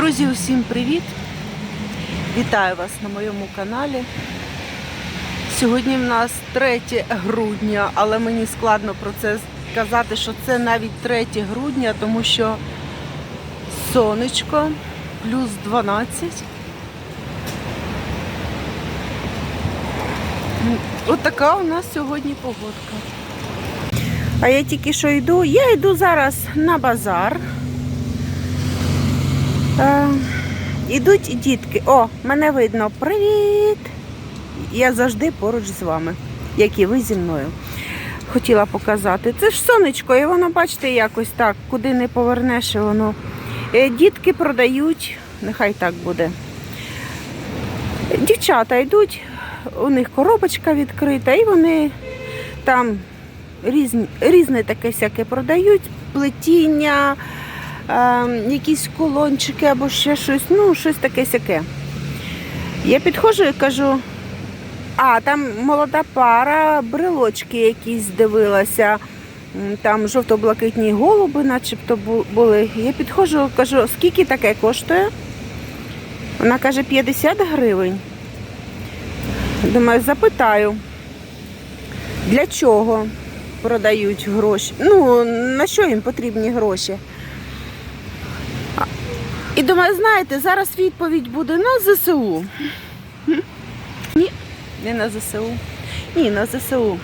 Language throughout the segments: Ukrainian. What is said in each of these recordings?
Друзі, усім привіт! Вітаю вас на моєму каналі. Сьогодні в нас 3 грудня, але мені складно про це сказати, що це навіть 3 грудня, тому що сонечко плюс 12. От у нас сьогодні погодка. А я тільки що йду. Я йду зараз на базар. Е, ідуть дітки. О, мене видно. Привіт! Я завжди поруч з вами, як і ви зі мною. Хотіла показати. Це ж сонечко, і воно, бачите, якось так, куди не повернеш, і воно. Е, Дітки продають, нехай так буде. Дівчата йдуть, у них коробочка відкрита, і вони там різні, різне таке всяке продають, плетіння, якісь колончики або ще щось, ну, щось таке сяке. Я підходжу і кажу, а, там молода пара, брелочки якісь дивилася, там жовто-блакитні голуби начебто були. Я підходжу, і кажу, скільки таке коштує? Вона каже, 50 гривень. Думаю, запитаю, для чого продають гроші? Ну, на що їм потрібні гроші? І думаю, знаєте, зараз відповідь буде на ЗСУ. Ні, не на ЗСУ. Ні, на ЗСУ.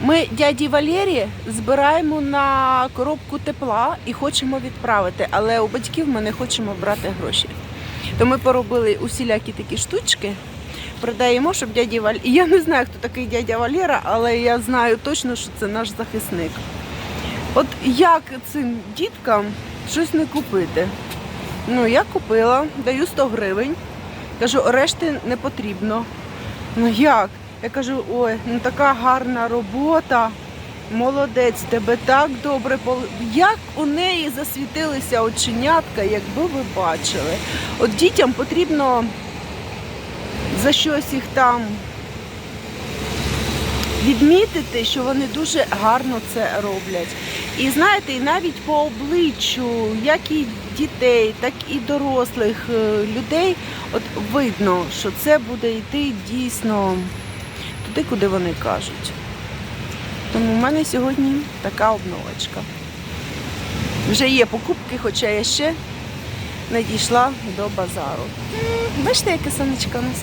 Ми дяді Валері збираємо на коробку тепла і хочемо відправити, але у батьків ми не хочемо брати гроші. То ми поробили усілякі такі штучки, продаємо, щоб дяді Валь... Я не знаю, хто такий дядя Валера, але я знаю точно, що це наш захисник. От як цим діткам щось не купити? Ну, я купила, даю 100 гривень. Кажу, решти не потрібно. Ну як? Я кажу, ой, ну така гарна робота. Молодець, тебе так добре. Як у неї засвітилися оченятка, якби ви бачили. От дітям потрібно за щось їх там відмітити, що вони дуже гарно це роблять. І знаєте, навіть по обличчю, як і дітей, так і дорослих е, людей, от видно, що це буде йти дійсно туди, куди вони кажуть. Тому в мене сьогодні така обновочка. Вже є покупки, хоча я ще не дійшла до базару. Бачите, яке сонечко у нас?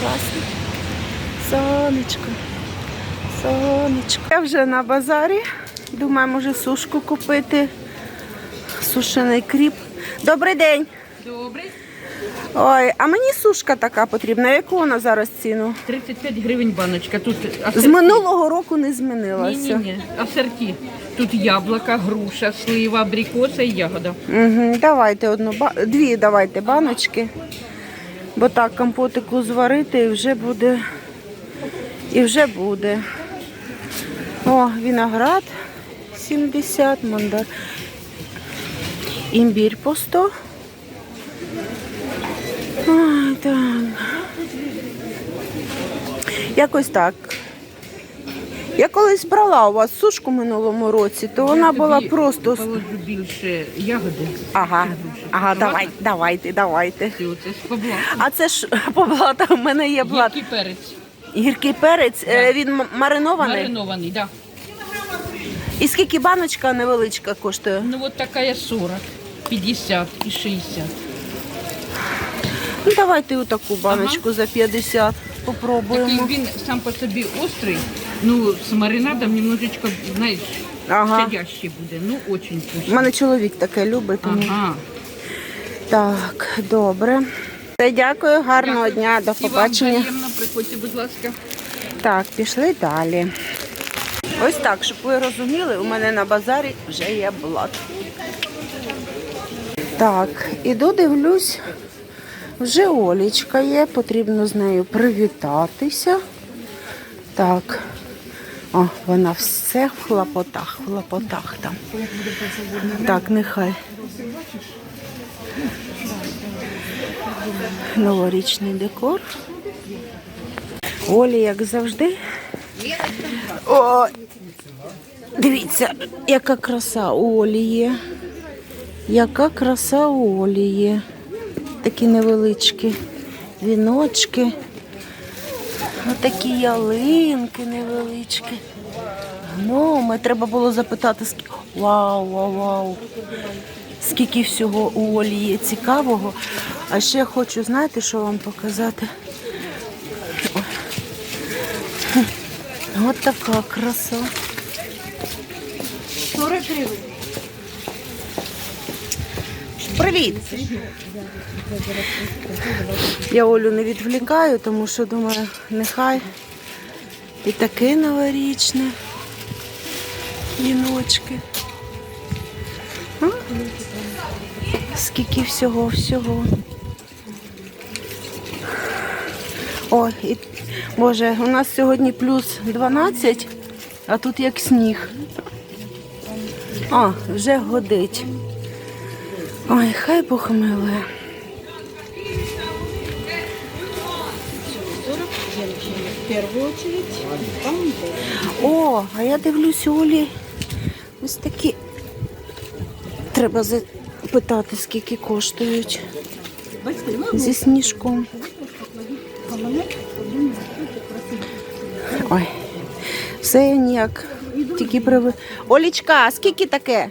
Класно. Сонечко. Сонечко. Я вже на базарі. Думаю, може сушку купити. Сушений кріп. Добрий день. Добре. Ой, а мені сушка така потрібна. Яку вона зараз ціну? 35 гривень баночка. Тут З минулого року не Ні, змінилася. ні, ні. Асорті. Тут яблука, груша, слива, абрикоса і ягода. Угу, давайте одну ба... дві давайте баночки. Бо так компотику зварити і вже буде. І вже буде. О, виноград 70, мандар. Імбір по 100. Ой, так. Якось так. Я колись брала у вас сушку минулому році, то вона була Тобі просто. Положу більше ягоди. Ага, ага, давай, давайте, давайте. І оце з побла. А це ж по блата в мене є блат. Гіркий перець. Гіркий перець, е, він м- маринований. Маринований, так. І скільки баночка невеличка коштує? Ну от така є 40, 50 і 60. Ну давайте отаку баночку за 50 Такий попробуємо. він сам по собі острий, ну з маринадом немножечко, знаєш, Ага. щадящий буде. Ну, очень У мене чоловік таке любить. Тому... Ага. Так, добре. Все, дякую, гарного дня, до І вам побачення. взаємно, приходьте, будь ласка. Так, пішли далі. Ось так, щоб ви розуміли, у мене на базарі вже є блат. Так, іду дивлюсь, вже Олічка є, потрібно з нею привітатися. Так. О, вона все в хлопотах, в хлопотах там. Так, нехай. Новорічний декор. Олі, як завжди. О, дивіться, яка краса Олі є. Яка краса у олії. Такі невеличкі віночки. Отакі ялинки невеличкі. Гноми. Треба було запитати, скільки. Вау, вау, вау. Скільки всього у олії цікавого. А ще хочу, знаєте, що вам показати? От така краса. 40 гривень. Привіт! Я Олю не відвлікаю, тому що думаю, нехай і таке новорічне. Віночки. Скільки всього, всього. Ой, і, Боже, у нас сьогодні плюс 12, а тут як сніг. А, вже годить. Ой, хай очередь. О, а я дивлюсь, Олі. Ось такі. Треба запитати, скільки коштують. Зі сніжком. Ой, все я ніяк. Тільки приви. Олічка, а скільки таке?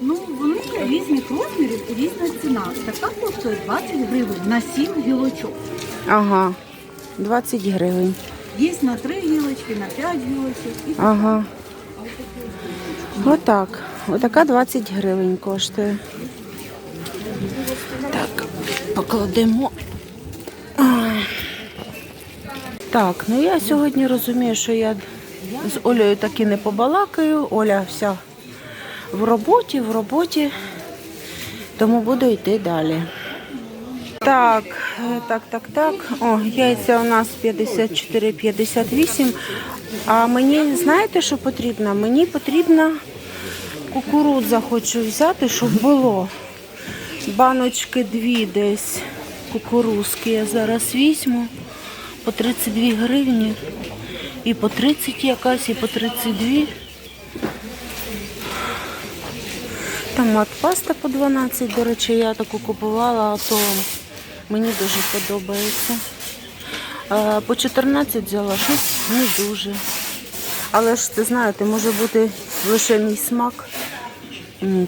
Ну, вони різних розмірів і різна ціна. Така коштує 20 гривень на 7 гілочок. Ага, 20 гривень. Є на 3 гілочки, на 5 гілочок. І Ага. Отак. Отака 20 гривень коштує. Так, покладемо. Так, ну я сьогодні розумію, що я з Олею таки не побалакаю. Оля вся в роботі, в роботі, тому буду йти далі. Так, е, так, так, так. О, яйця у нас 54-58. А мені знаєте, що потрібно? Мені потрібна кукурудза хочу взяти, щоб було. Баночки дві десь кукурузки я зараз візьму. По 32 гривні. І по 30 якась, і по 32. Томат паста по 12, до речі, я таку купувала, а то мені дуже подобається. По 14 взяла, щось не дуже. Але ж це знаєте, може бути лише мій смак.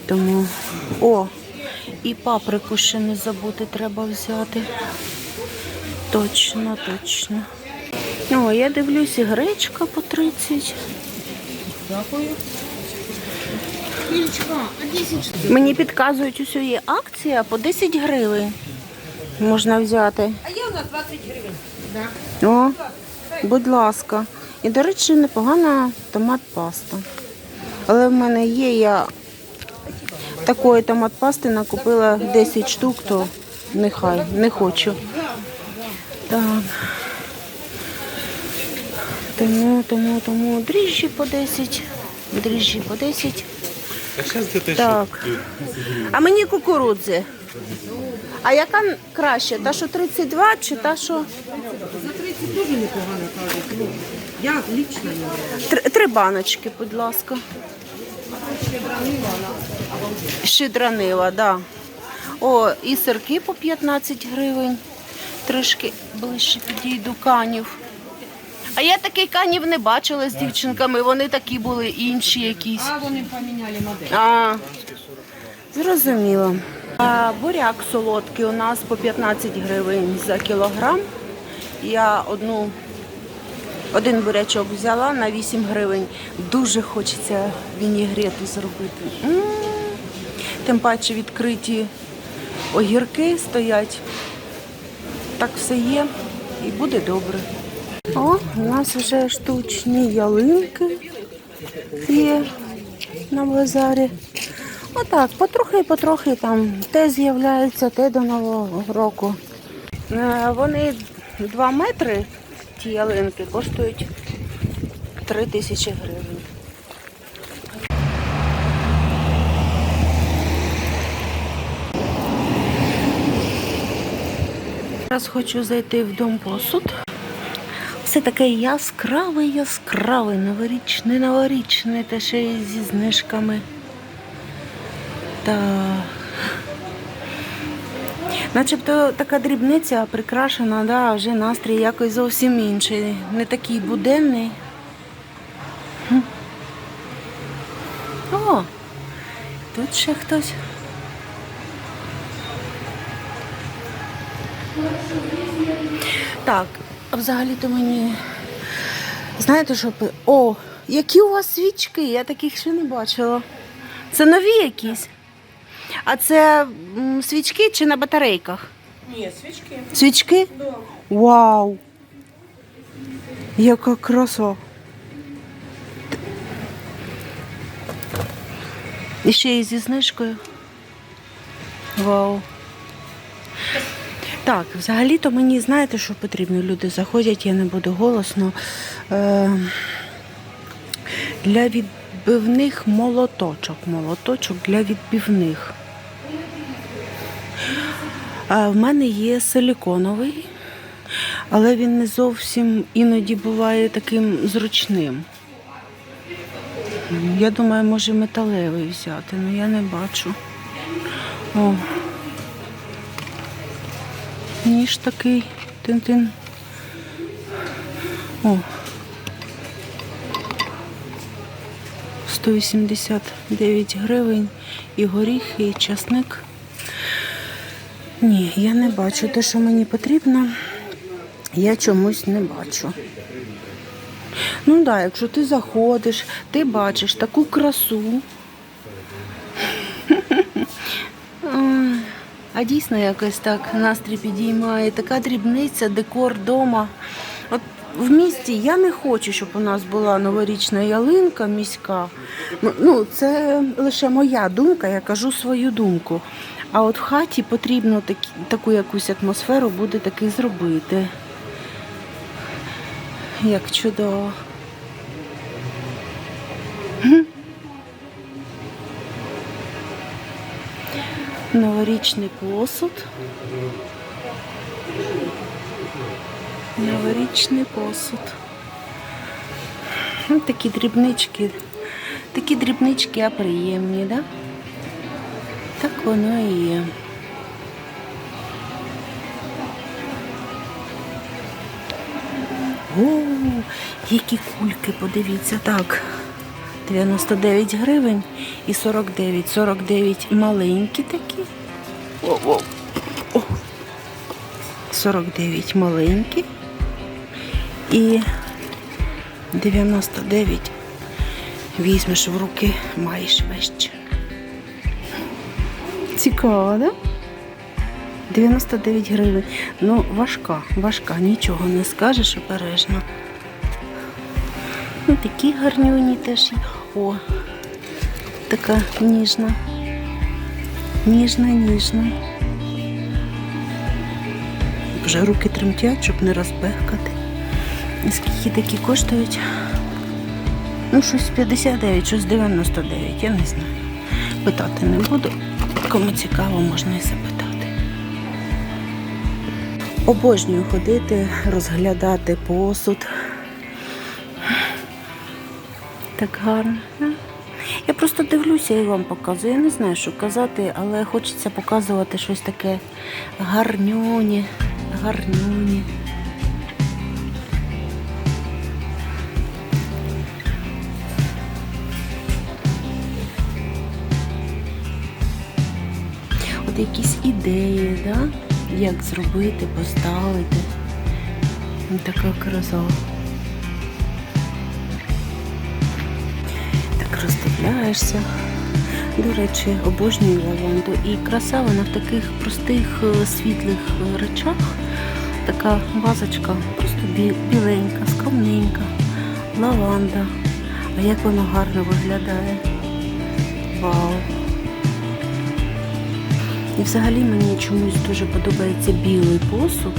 Тому. О, і паприку ще не забути треба взяти. Точно, точно. О, я дивлюсь, і гречка по 30. Мені підказують, усю є акція по 10 гривень. Можна взяти. А я на 20 гривень. О, будь ласка. І, до речі, непогана томат паста. Але в мене є, я такої томат пасти накупила 10 штук, то нехай, не хочу. Так. Тому, тому, тому дріжджі по 10. Дріжджі по 10. А Так. А мені кукурудзи. А яка краще? Та, що 32 чи та, що. За 30 дуже непогано кажуть. Ну, я лично не Три, три баночки, будь ласка. Щедранила, да. О, і сирки по 15 гривень. Трішки ближче підійду канів. А я такий канів не бачила з дівчинками, вони такі були інші якісь. А вони поміняли модель. А, зрозуміло. А, буряк солодкий у нас по 15 гривень за кілограм. Я одну, один бурячок взяла на 8 гривень. Дуже хочеться вінігрету зробити. М, Тим паче відкриті огірки стоять. Так все є і буде добре. О, у нас вже штучні ялинки є на базарі. Отак, потрохи-потрохи там те з'являється, те до Нового року. Е, Вони 2 метри, ті ялинки, коштують 3 тисячі гривень. Зараз хочу зайти в дом посуд. Все таке яскраве, яскраве, новорічне, новорічне, та ще й зі знижками. Так. Начебто така дрібниця прикрашена, да, вже настрій якось зовсім інший. Не такий буденний. О, тут ще хтось. Так, а взагалі-то мені. Знаєте, що О, які у вас свічки? Я таких ще не бачила. Це нові якісь. А це м, свічки чи на батарейках? Ні, свічки. Свічки? Да. Вау! Яка краса. І ще і зі знижкою. Вау. Так, взагалі-то мені знаєте, що потрібно? Люди заходять, я не буду голосно. Е, для відбивних молоточок. Молоточок для відбивних. В мене є силіконовий, але він не зовсім іноді буває таким зручним. Я думаю, може металевий взяти, але я не бачу. О. Ніж такий тин-тин. О. 189 гривень і горіхи, і часник. Ні, я не бачу те, що мені потрібно. Я чомусь не бачу. Ну так, да, якщо ти заходиш, ти бачиш таку красу. А дійсно якось так настрій підіймає. Така дрібниця, декор вдома. От в місті я не хочу, щоб у нас була новорічна ялинка міська. Ну, це лише моя думка, я кажу свою думку. А от в хаті потрібно такі, таку якусь атмосферу буде таки зробити. Як чудово. Новорічний посуд. Новорічний посуд. Ну, такі дрібнички. Такі дрібнички, а приємні, да? Так воно і є. О, які кульки, подивіться, так. 99 гривень і 49. 49 маленькі такі. О, о, о. 49 маленькі. І 99 візьмеш в руки, маєш вещь. Цікаво, да? 99 гривень. Ну, важка, важка, нічого не скажеш обережно. Ну, такі гарнюні теж є. О, така ніжна. Ніжна, ніжна. Вже руки тремтять, щоб не розбехкати. І скільки такі коштують? Ну, щось 59, щось 99, я не знаю. Питати не буду. Кому цікаво, можна і запитати. Обожнюю ходити, розглядати посуд. Так гарно. Я просто дивлюся і вам показую. Я не знаю, що казати, але хочеться показувати щось таке гарнюні, гарнюні. От якісь ідеї, да? як зробити, поставити. Така краса. Так. До речі, обожнюю лаванду. І краса вона в таких простих е, світлих е, речах. Така вазочка, просто біленька, скромненька. Лаванда. А як вона гарно виглядає. Вау! І взагалі мені чомусь дуже подобається білий посуд.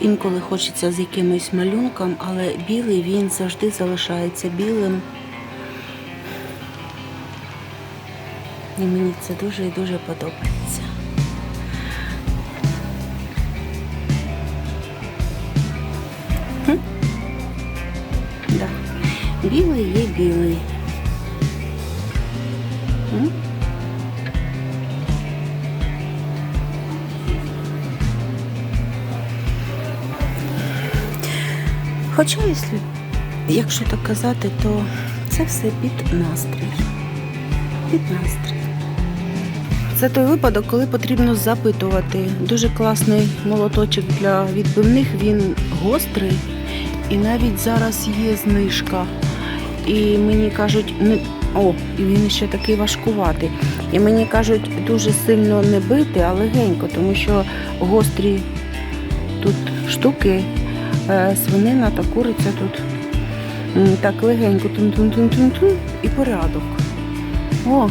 Інколи хочеться з якимось малюнком, але білий він завжди залишається білим. І мені це дуже і дуже подобається. Хм? Да. Білий є білий. Хоча, якщо, так казати, то це все під настрій. Під настрій. Це той випадок, коли потрібно запитувати. Дуже класний молоточок для відбивних, він гострий. І навіть зараз є знижка. І мені кажуть, не о, і він ще такий важкуватий. І мені кажуть, дуже сильно не бити, а легенько, тому що гострі тут штуки, свинина та куриця тут так легенько тун-тун-тун-тун-тун і порядок. О,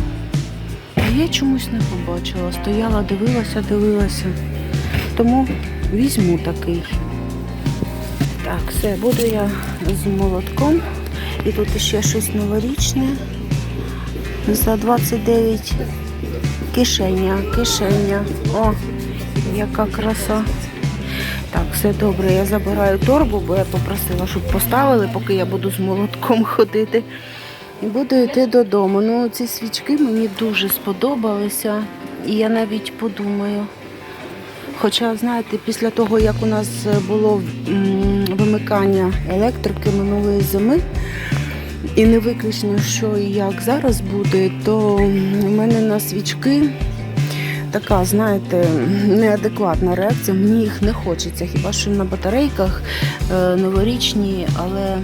а я чомусь не побачила. Стояла, дивилася, дивилася. Тому візьму такий. Так, все, буду я з молотком. І тут ще щось новорічне. За 29 кишеня, кишеня. О, яка краса. Все добре, я забираю торбу, бо я попросила, щоб поставили, поки я буду з молотком ходити. І буду йти додому. Ну, ці свічки мені дуже сподобалися. І я навіть подумаю. Хоча, знаєте, після того, як у нас було вимикання електрики минулої зими, і не виключно, що і як зараз буде, то у мене на свічки така, знаєте, неадекватна реакція. Мені їх не хочеться. Хіба що на батарейках е, новорічні, але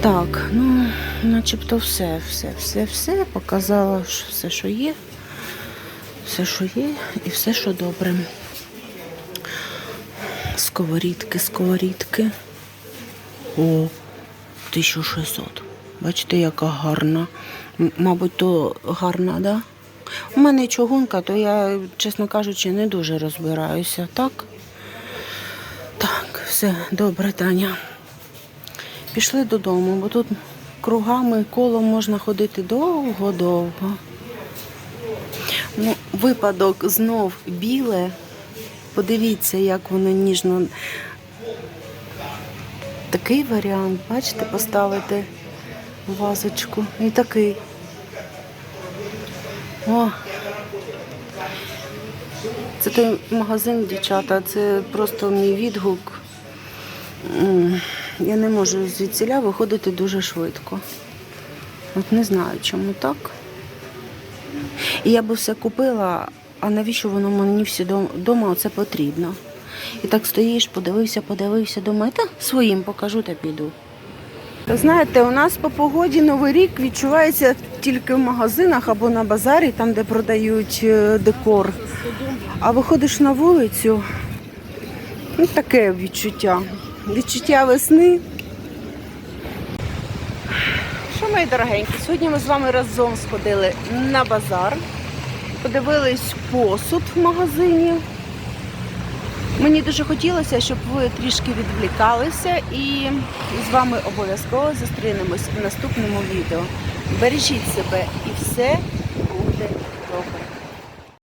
так, ну, начебто все, все, все, все. Показала що все, що є. Все, що є, і все, що добре. Сковорідки, сковорідки. О, 1600. Бачите, яка гарна. Мабуть, то гарна? Да? У мене чугунка, то я, чесно кажучи, не дуже розбираюся, так? Так, все, добре, Таня. Пішли додому, бо тут кругами колом можна ходити довго-довго. Ну, випадок знов біле. Подивіться, як воно ніжно. Такий варіант, бачите, поставити вазочку. І такий. О. Це той магазин, дівчата, це просто мій відгук. Я не можу звідсіля виходити дуже швидко. От не знаю, чому так. І я би все купила, а навіщо воно мені всі вдома оце потрібно? І так стоїш, подивився, подивився, думаю, та своїм покажу та піду. Знаєте, у нас по погоді Новий рік відчувається тільки в магазинах або на базарі, там, де продають е, декор. А виходиш на вулицю, ну таке відчуття. Відчуття весни. Що, мої дорогенькі, сьогодні ми з вами разом сходили на базар, подивились посуд в магазині. Мені дуже хотілося, щоб ви трішки відвлікалися і з вами обов'язково зустрінемось в наступному відео. Бережіть себе і все буде добре.